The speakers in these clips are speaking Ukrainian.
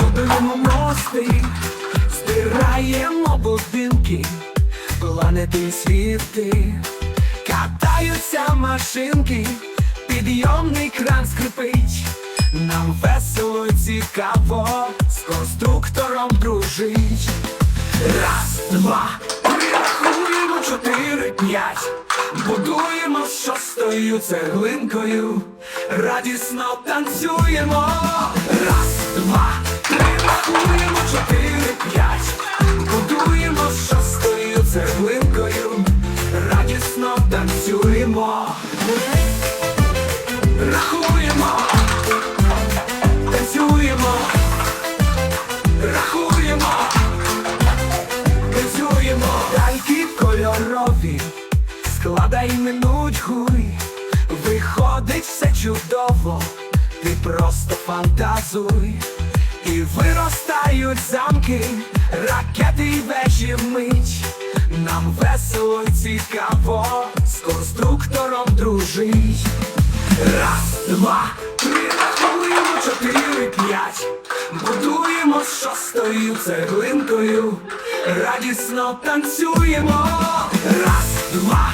будуємо мости, збираємо будинки, планети світи, катаються машинки, підйомний кран скрипить, нам весело і цікаво, з конструктором дружить. Раз, два, три, рахуємо чотири, п'ять. Будуємо з шостою цеглинкою, радісно танцюємо. Раз, два, три, рахуємо чотири, п'ять. Будуємо з шостою цеглинкою, радісно танцюємо. Рахуємо, танцюємо, рахуємо. Танцюємо Дальки кольорові, складай минуть гуй, виходить все чудово, ти просто фантазуй, і виростають замки, ракети й вежі вмить. Нам весело й цікаво, з конструктором дружить. Раз, два, три, рахуємо чотири, п'ять. Будуємо з шостою цеглинкою, радісно танцюємо. Раз, два,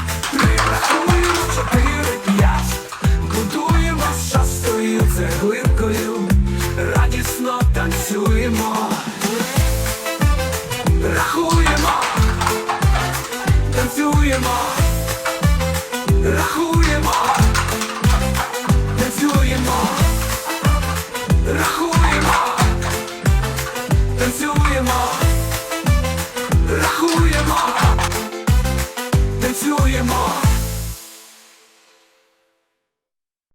цеглинкою радісно танцюємо, рахуємо, танцюємо, рахуємо.